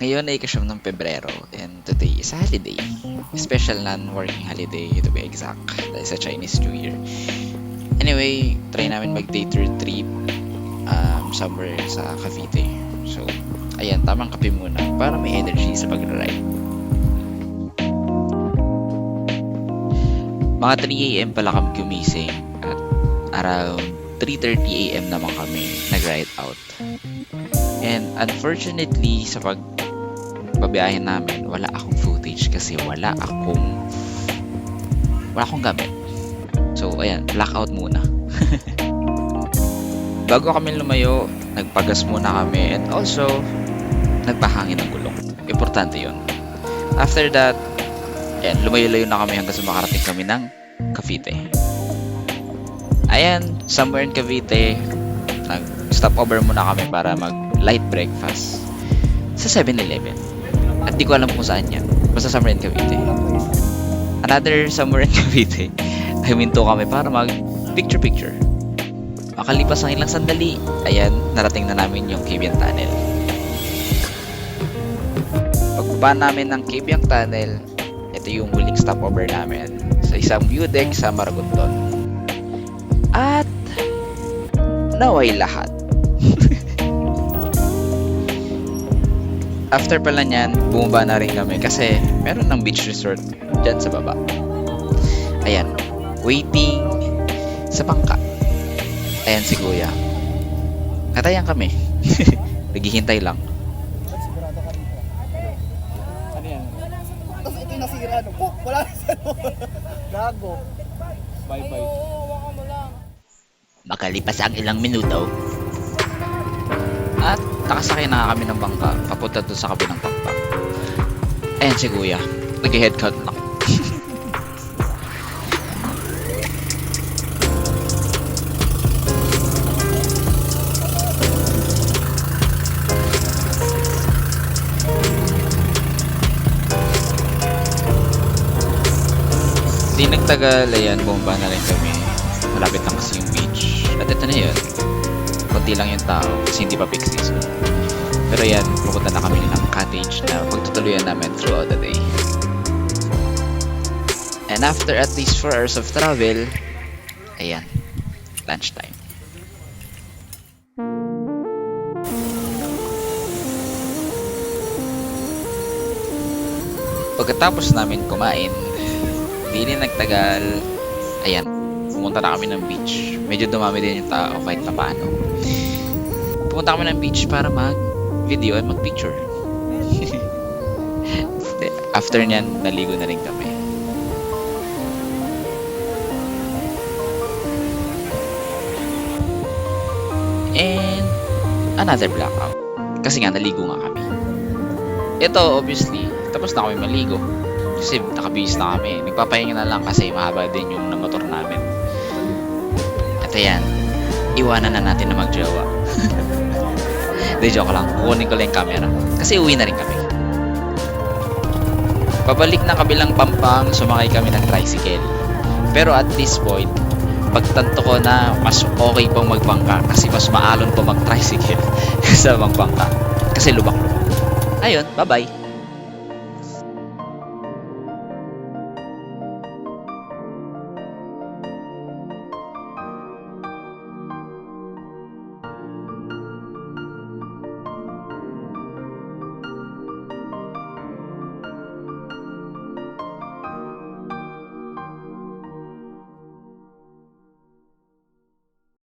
Ngayon ay kasyam ng Pebrero and today is a holiday. Special non-working holiday to be exact dahil sa Chinese New Year. Anyway, try namin mag-day trip um, somewhere sa Cavite. So, ayan, tamang kape muna para may energy sa pag-ride. Mga 3 a.m. pala kami gumising at around 3.30 a.m. naman kami nag-ride out. And unfortunately, sa pag babiyahin namin, wala akong footage kasi wala akong wala akong gamit. So, ayan, blackout muna. Bago kami lumayo, nagpagas muna kami and also, nagpahangin ng gulong. Importante yon. After that, ayan, lumayo-layo na kami hanggang sa makarating kami ng Cavite. Ayan, somewhere in Cavite, nag-stop over muna kami para mag light breakfast sa 7-Eleven. At di ko alam kung saan yan. Basta somewhere in Cavite. Another somewhere in Cavite, huminto kami para mag picture-picture. Makalipas ang ilang sandali, ayan, narating na namin yung Cabian Tunnel. Pagbaba namin ng Cabian Tunnel, ito yung huling stopover namin sa isang view deck sa Maragondon. At naway lahat. After pala niyan, bumaba na rin kami kasi meron ng beach resort dyan sa baba. Ayan, waiting sa bangka. Ayan si Kuya. Katayan kami. Naghihintay lang. Ano yan? Tapos ito nasira, no? Oh, wala na sa Gago. Bye bye. Makalipas ang ilang minuto. At nakasakay na kami ng bangka papunta doon sa kabilang pakpak. Ayan si Kuya. Nag-headcount lang. Di nagtagal, ayan, bomba na rin kami. Malapit lang kasi yung beach. At ito na yun. Kunti lang yung tao kasi hindi pa peak season. Pero yan, pupunta na kami ng cottage na pagtutuluyan namin throughout the day. And after at least 4 hours of travel, ayan, lunchtime. Pagkatapos namin kumain, di rin nagtagal, ayan, pumunta na kami ng beach. Medyo dumami din yung tao kahit na paano. Pumunta kami ng beach para mag-video and mag-picture. After nyan, naligo na rin kami. And another blackout. Kasi nga, naligo nga kami. Ito, obviously, tapos na kami maligo. Kasi nakabihis na kami. Nagpapahinga na lang kasi mahaba din yung na motor namin. At ayan, iwanan na natin na magjowa. Hindi, joke lang. Kukunin ko lang yung camera. Kasi uwi na rin kami. Pabalik na kabilang pampang, sumakay kami ng tricycle. Pero at this point, pagtanto ko na mas okay pang magbangka kasi mas maalon pa mag-tricycle kaysa magbangka. Kasi lubak-lubak. Ayun, bye-bye.